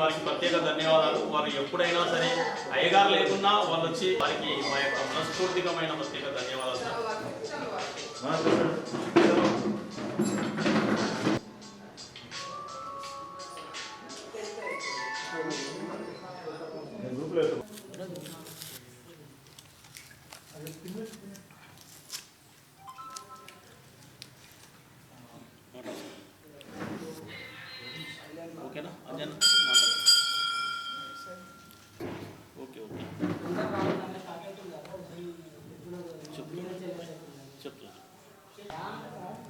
వారికి ప్రత్యేక ధన్యవాదాలు. వారు ఎప్పుడైనా సరే అయ్యగారు లేకున్నా వాళ్ళు వచ్చి వారికి మా యొక్క మనస్ఫూర్తికమైన ప్రత్యేక ధన్యవాదాలు సార్.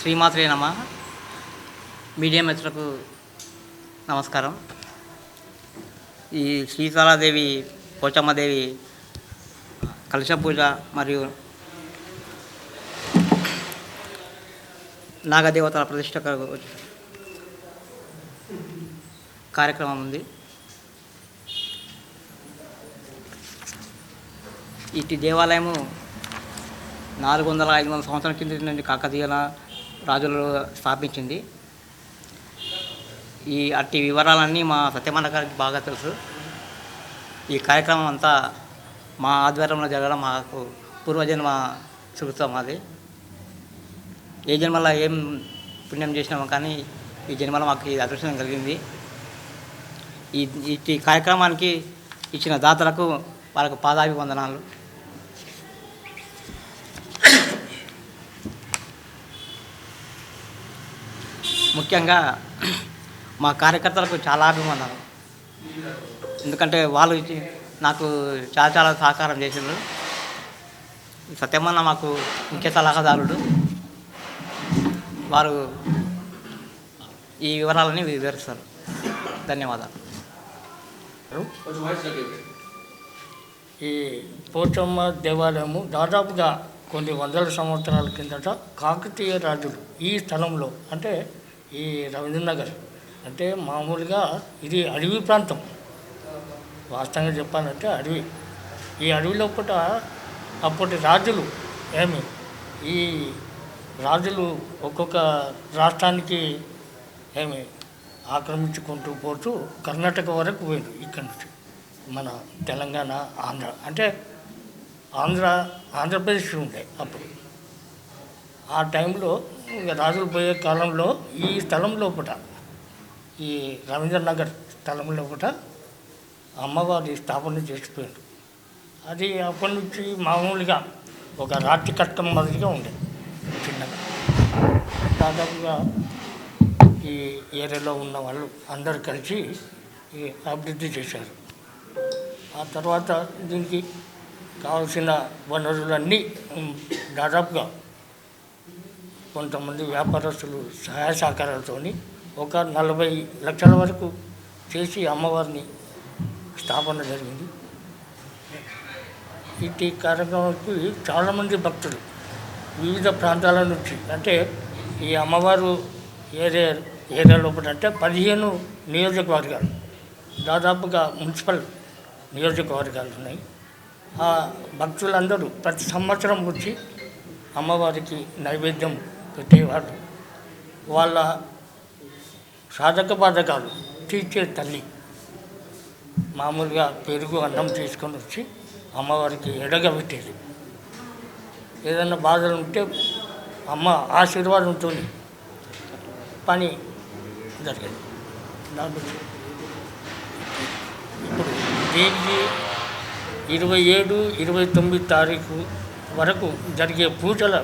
శ్రీమాత్రే నమ. మీడియా మిత్రులకు నమస్కారం. ఈ శ్రీతారాదేవి పోచమ్మదేవి కలశ పూజ మరియు నాగదేవతల ప్రతిష్ట కార్యక్రమం ఉంది. ఇటు దేవాలయము నాలుగు వందల ఐదు వందల సంవత్సరాల కింద నుండి కాకతీయుల రాజులు స్థాపించింది. ఈ అట్టి వివరాలన్నీ మా సత్యమన్న గారికి బాగా తెలుసు. ఈ కార్యక్రమం అంతా మా ఆధ్వర్యంలో జరగడం మాకు పూర్వజన్మ సుకృతం అది. ఏ జన్మలో ఏం పుణ్యం చేసినామో కానీ ఈ జన్మలో మాకు ఈ అదృష్టం కలిగింది. ఈ ఈ కార్యక్రమానికి ఇచ్చిన దాతలకు వాళ్ళకు పాదాభివందనాలు. ముఖ్యంగా మా కార్యకర్తలకు చాలా అభిమానాలు. ఎందుకంటే వాళ్ళు నాకు చాలా చాలా సహకారం చేసిండ్రు. సత్యమన్న మాకు ముఖ్య సలహాదారుడు. వారు ఈ వివరాలని వివరిస్తారు. ధన్యవాదాలు. ఈ పోచమ్మ దేవాలయము దాదాపుగా కొన్ని వందల సంవత్సరాల కిందట కాకతీయ రాజులు ఈ స్థలంలో అంటే ఈ రవీంద్రనగర్ అంటే మామూలుగా ఇది అడవి ప్రాంతం. వాస్తవంగా చెప్పాలంటే అడవి. ఈ అడవిలో పూట అప్పటి రాజులు ఏమి? ఈ రాజులు ఒక్కొక్క రాష్ట్రానికి ఏమి? ఆక్రమించుకుంటూ పోతూ కర్ణాటక వరకు పోయారు ఇక్కడి నుంచి. మన తెలంగాణ ఆంధ్ర. అంటే ఆంధ్ర ఆంధ్రప్రదేశ్ ఉండే అప్పుడు. ఆ టైంలో రాజులు పోయే కాలంలో ఈ స్థలం లోపల ఈ రవీంద్రనగర్ స్థలం లోపల అమ్మవారి స్థాపన చేసిపోయారు అది అప్పటి నుంచి మామూలుగా ఒక రాత్రి కట్టం మాదిరిగా ఉండే చిన్నగా. దాదాపుగా ఈ ఏరియాలో ఉన్న వాళ్ళు అందరు కలిసి అభివృద్ధి చేశారు. ఆ తర్వాత దీనికి కావాల్సిన వనరులన్నీ దాదాపుగా కొంతమంది వ్యాపారస్తులు సహాయ సహకారాలతో ఒక నలభై లక్షల వరకు చేసి అమ్మవారిని స్థాపన జరిగింది. ఇటు కార్యక్రమానికి చాలామంది భక్తులు వివిధ ప్రాంతాల నుంచి అంటే ఈ అమ్మవారు ఏరియా ఏరియా లోపల అంటే పదిహేను నియోజకవర్గాలు దాదాపుగా మున్సిపల్ నియోజకవర్గాలు ఉన్నాయి. ఆ భక్తులందరూ ప్రతి సంవత్సరం వచ్చి అమ్మవారికి నైవేద్యం పెట్టేవారు వాళ్ళ సాధక బాధకాలు తీర్చే తల్లి. మామూలుగా పెరుగు అన్నం తీసుకొని వచ్చి అమ్మవారికి ఎడగబెట్టేది ఏదైనా బాధలు ఉంటే అమ్మ ఆశీర్వాదంతో పని జరిగేది. దాని ఇప్పుడు దీనికి ఇరవై ఏడు ఇరవై తొమ్మిది తారీఖు వరకు జరిగే పూజల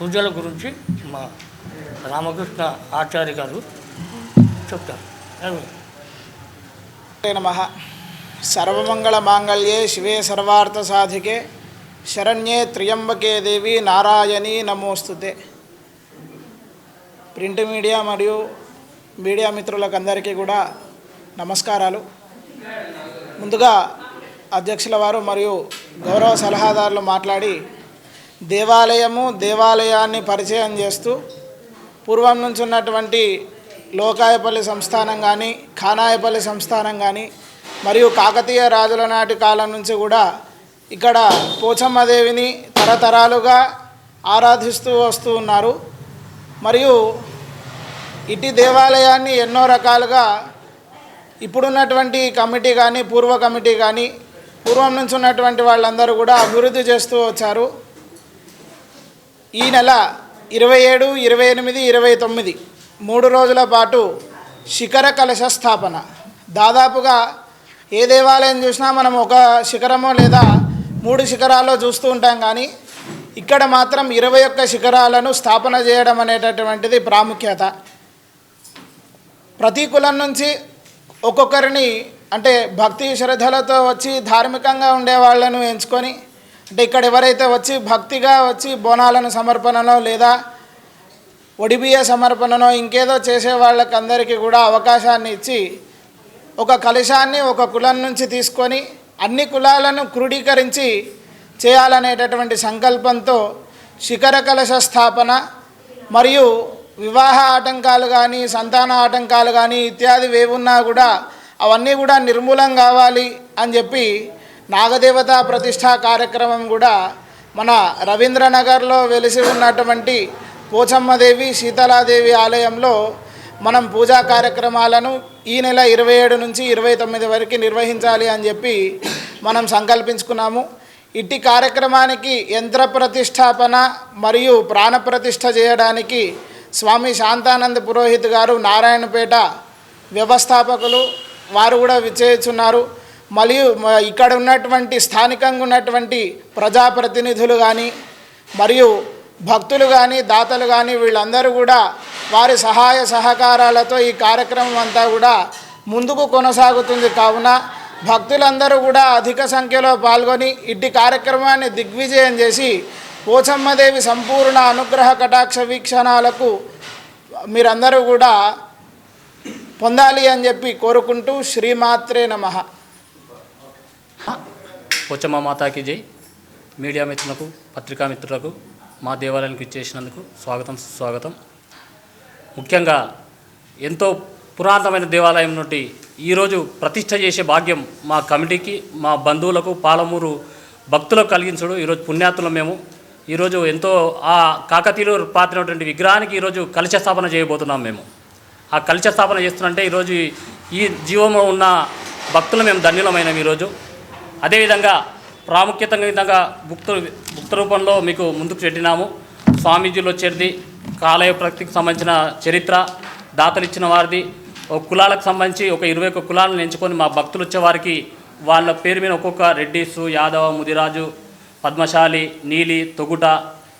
పూజల గురించి మా రామకృష్ణ ఆచార్య గారు చెప్తారు. నమ. సర్వమంగళ మాంగళ్యే శివే సర్వార్థ సాధికే శరణ్యే త్రియంబకే దేవి నారాయణీ నమోస్తుతే ప్రింట్ మీడియా మరియు మీడియా మిత్రులకు అందరికీ కూడా నమస్కారాలు. ముందుగా అధ్యక్షుల వారు మరియు గౌరవ సలహాదారులు మాట్లాడి దేవాలయము దేవాలయాన్ని పరిచయం చేస్తూ పూర్వం నుంచి ఉన్నటువంటి లోకాయపల్లి సంస్థానం కానీ ఖానాయపల్లి సంస్థానం కానీ మరియు కాకతీయ రాజుల నాటి కాలం నుంచి కూడా ఇక్కడ పోచమ్మదేవిని తరతరాలుగా ఆరాధిస్తూ వస్తూ ఉన్నారు. మరియు ఇటు దేవాలయాన్ని ఎన్నో రకాలుగా ఇప్పుడున్నటువంటి కమిటీ కానీ పూర్వ కమిటీ కానీ పూర్వం నుంచి ఉన్నటువంటి వాళ్ళందరూ కూడా అభివృద్ధి చేస్తూ వచ్చారు. ఈ నెల ఇరవై ఏడు ఇరవై ఎనిమిది ఇరవై తొమ్మిది మూడు రోజుల పాటు శిఖర కలశ స్థాపన. దాదాపుగా ఏ దేవాలయం చూసినా మనం ఒక శిఖరమో లేదా మూడు శిఖరాల్లో చూస్తూ ఉంటాం కానీ ఇక్కడ మాత్రం ఇరవై ఒక్క శిఖరాలను స్థాపన చేయడం అనేటటువంటిది ప్రాముఖ్యత. ప్రతి కులం నుంచి ఒక్కొక్కరిని అంటే భక్తి శ్రద్ధలతో వచ్చి ధార్మికంగా ఉండే వాళ్ళను ఎంచుకొని అంటే ఇక్కడ ఎవరైతే వచ్చి భక్తిగా వచ్చి బోనాలను సమర్పణలో లేదా ఒడిబియ సమర్పణనో ఇంకేదో చేసే వాళ్ళకందరికీ కూడా అవకాశాన్ని ఇచ్చి ఒక కలశాన్ని ఒక కులం నుంచి తీసుకొని అన్ని కులాలను క్రోడీకరించి చేయాలనేటటువంటి సంకల్పంతో శిఖర కలశ స్థాపన మరియు వివాహ ఆటంకాలు కానీ సంతాన ఆటంకాలు కానీ ఇత్యాది వేవున్నా కూడా అవన్నీ కూడా నిర్మూలం కావాలి అని చెప్పి నాగదేవత ప్రతిష్టా కార్యక్రమం కూడా మన రవీంద్రనగర్లో వెలిసి ఉన్నటువంటి పోచమ్మదేవి శీతలాదేవి ఆలయంలో మనం పూజా కార్యక్రమాలను ఈ నెల ఇరవై ఏడు నుంచి ఇరవై తొమ్మిది వరకు నిర్వహించాలి అని చెప్పి మనం సంకల్పించుకున్నాము. ఇట్టి కార్యక్రమానికి యంత్ర ప్రతిష్టాపన మరియు ప్రాణ ప్రతిష్ట చేయడానికి స్వామి శాంతానంద పురోహిత్ గారు నారాయణపేట వ్యవస్థాపకులు వారు కూడా విచ్చేస్తున్నారు మరియు ఇక్కడ ఉన్నటువంటి స్థానికంగా ఉన్నటువంటి ప్రజాప్రతినిధులు కానీ మరియు భక్తులు కానీ దాతలు కానీ వీళ్ళందరూ కూడా వారి సహాయ సహకారాలతో ఈ కార్యక్రమం అంతా కూడా ముందుకు కొనసాగుతుంది. కావున భక్తులందరూ కూడా అధిక సంఖ్యలో పాల్గొని ఇట్టి కార్యక్రమాన్ని దిగ్విజయం చేసి పోచమ్మదేవి సంపూర్ణ అనుగ్రహ కటాక్ష వీక్షణాలకు మీరందరూ కూడా పొందాలి అని చెప్పి కోరుకుంటూ శ్రీమాత్రే నమః. పోచమ్మ మాతాకి జై. మీడియా మిత్రులకు పత్రికా మిత్రులకు మా దేవాలయానికి ఇచ్చేసినందుకు స్వాగతం స్వాగతం ముఖ్యంగా ఎంతో పురాతనమైన దేవాలయం నుండి ఈరోజు ప్రతిష్ట చేసే భాగ్యం మా కమిటీకి మా బంధువులకు పాలమూరు భక్తులకు కలిగించడు. ఈరోజు పుణ్యాతులం మేము. ఈరోజు ఎంతో ఆ కాకతీయులు పాతినటువంటి విగ్రహానికి ఈరోజు కలశ స్థాపన చేయబోతున్నాం మేము. ఆ కలశ స్థాపన చేస్తున్నంటే ఈరోజు ఈ- ఈ జీవంలో ఉన్న భక్తులు మేము ధన్యులమైనాం ఈరోజు. అదేవిధంగా ప్రాముఖ్యత విధంగా భుక్త భుక్త రూపంలో మీకు ముందుకు పెట్టినాము స్వామీజీలు వచ్చేది కాలయ ప్రక్తికి సంబంధించిన చరిత్ర దాతలు ఇచ్చిన వారిది. ఒక కులాలకు సంబంధించి ఒక ఇరవై ఒక్క కులాలను ఎంచుకొని మా భక్తులు వచ్చేవారికి వాళ్ళ పేరు మీద ఒక్కొక్క రెడ్డిసు యాదవ ముదిరాజు పద్మశాలి నీలి తొగుట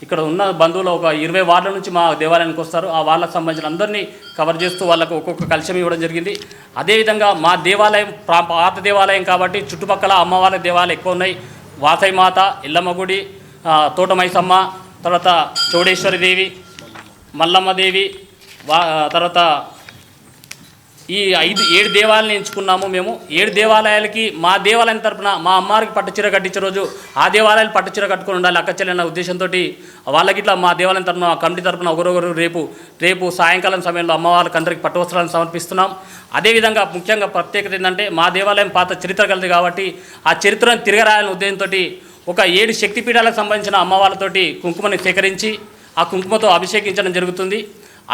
ఇక్కడ ఉన్న బంధువులు ఒక ఇరవై వార్డుల నుంచి మా దేవాలయానికి వస్తారు. ఆ వాళ్ళకు సంబంధించిన అందరినీ కవర్ చేస్తూ వాళ్ళకు ఒక్కొక్క కలశం ఇవ్వడం జరిగింది. అదేవిధంగా మా దేవాలయం ప్రా- పాత దేవాలయం కాబట్టి చుట్టుపక్కల అమ్మవారి దేవాలయం ఎక్కువ ఉన్నాయి. వాసై మాత ఇల్లమ్మ గుడి తోటమైసమ్మ తర్వాత చౌడేశ్వరి దేవి మల్లమ్మ దేవి వా తర్వాత ఈ ఐదు ఏడు దేవాలయాలను ఎంచుకున్నాము మేము. ఏడు దేవాలయాలకి మా దేవాలయం తరపున మా అమ్మవారికి పట్టుచీర కట్టించే రోజు ఆ దేవాలయాలు పట్టుచీర కట్టుకొని ఉండాలి అక్క చెల్లెన్న ఉద్దేశంతో వాళ్ళకి ఇట్లా మా దేవాలయం తరపున కమిటీ తరపున ఒకరొకరు రేపు రేపు సాయంకాలం సమయంలో అమ్మవారికి అందరికి పట్టు వస్త్రాలను సమర్పిస్తున్నాం. అదేవిధంగా ముఖ్యంగా ప్రత్యేకత ఏంటంటే మా దేవాలయం పాత చరిత్ర కలది కాబట్టి ఆ చరిత్రను తిరగరాయాలనే ఉద్దేశంతో ఒక ఏడు శక్తిపీఠాలకు సంబంధించిన అమ్మవార్లతోటి కుంకుమని సేకరించి ఆ కుంకుమతో అభిషేకించడం జరుగుతుంది.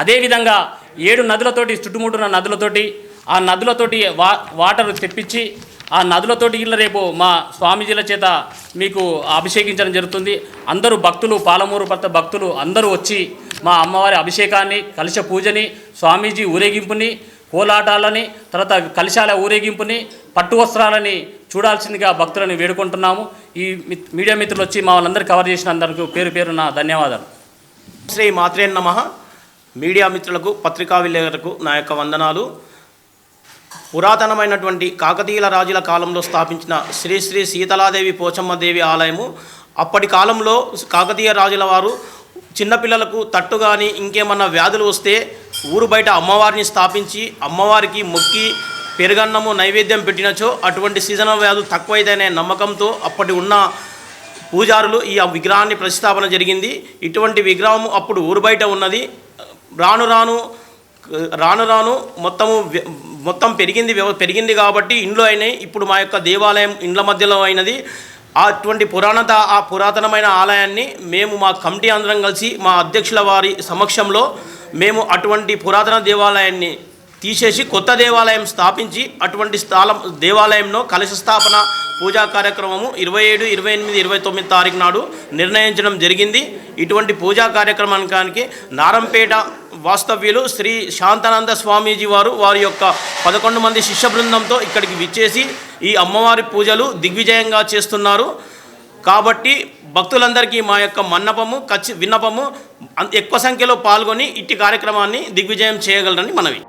అదేవిధంగా ఏడు నదులతోటి చుట్టుముట్టున్న నదులతోటి ఆ నదులతోటి వా వాటర్ తెప్పించి ఆ నదులతోటి ఇళ్ళ రేపు మా స్వామీజీల చేత మీకు అభిషేకించడం జరుగుతుంది. అందరూ భక్తులు పాలమూరు పట్ల భక్తులు అందరూ వచ్చి మా అమ్మవారి అభిషేకాన్ని కలిశ పూజని స్వామీజీ ఊరేగింపుని కోలాటాలని తర్వాత కలశాల ఊరేగింపుని పట్టు వస్త్రాలని చూడాల్సిందిగా భక్తులను వేడుకుంటున్నాము. ఈ మీడియా మిత్రులు వచ్చి మా వాళ్ళందరూ కవర్ చేసిన పేరు పేరు నా ధన్యవాదాలు. శ్రీ మాత్రే నమ. మీడియా మిత్రులకు పత్రికా విలేకరులకు నా యొక్క వందనాలు. పురాతనమైనటువంటి కాకతీయుల రాజుల కాలంలో స్థాపించిన శ్రీ శ్రీ సీతలాదేవి పోచమ్మదేవి ఆలయము. అప్పటి కాలంలో కాకతీయ రాజుల వారు చిన్నపిల్లలకు తట్టు కానీ ఇంకేమన్నా వ్యాధులు వస్తే ఊరు బయట అమ్మవారిని స్థాపించి అమ్మవారికి మొక్కి పెరుగన్నము నైవేద్యం పెట్టినచో అటువంటి సీజనల్ వ్యాధులు తక్కువైతేనే నమ్మకంతో అప్పటి ఉన్న పూజారులు ఈ విగ్రహాన్ని ప్రతిష్టాపన జరిగింది. ఇటువంటి విగ్రహం అప్పుడు ఊరు బయట ఉన్నది. రాను రాను రాను రాను మొత్తము మొత్తం పెరిగింది పెరిగింది కాబట్టి ఇండ్లు అయినాయి. ఇప్పుడు మా యొక్క దేవాలయం ఇండ్ల మధ్యలో అయినది. అటువంటి పురాణత ఆ పురాతనమైన ఆలయాన్ని మేము మా కమిటీ అందరం కలిసి మా అధ్యక్షుల వారి సమక్షంలో మేము అటువంటి పురాతన దేవాలయాన్ని తీసేసి కొత్త దేవాలయం స్థాపించి అటువంటి స్థలం దేవాలయంలో కలశ స్థాపన పూజా కార్యక్రమము ఇరవై ఏడు ఇరవై ఎనిమిది ఇరవై తొమ్మిది తారీఖు నాడు నిర్ణయించడం జరిగింది. ఇటువంటి పూజా కార్యక్రమానికి నారంపేట వాస్తవ్యులు శ్రీ శాంతానంద స్వామీజీ వారు వారి యొక్క పదకొండు మంది శిష్య బృందంతో ఇక్కడికి విచ్చేసి ఈ అమ్మవారి పూజలు దిగ్విజయంగా చేస్తున్నారు. కాబట్టి భక్తులందరికీ మా యొక్క మన్నపము ఖచ్చి విన్నపము ఎక్కువ సంఖ్యలో పాల్గొని ఇట్టి కార్యక్రమాన్ని దిగ్విజయం చేయగలరని మనవి.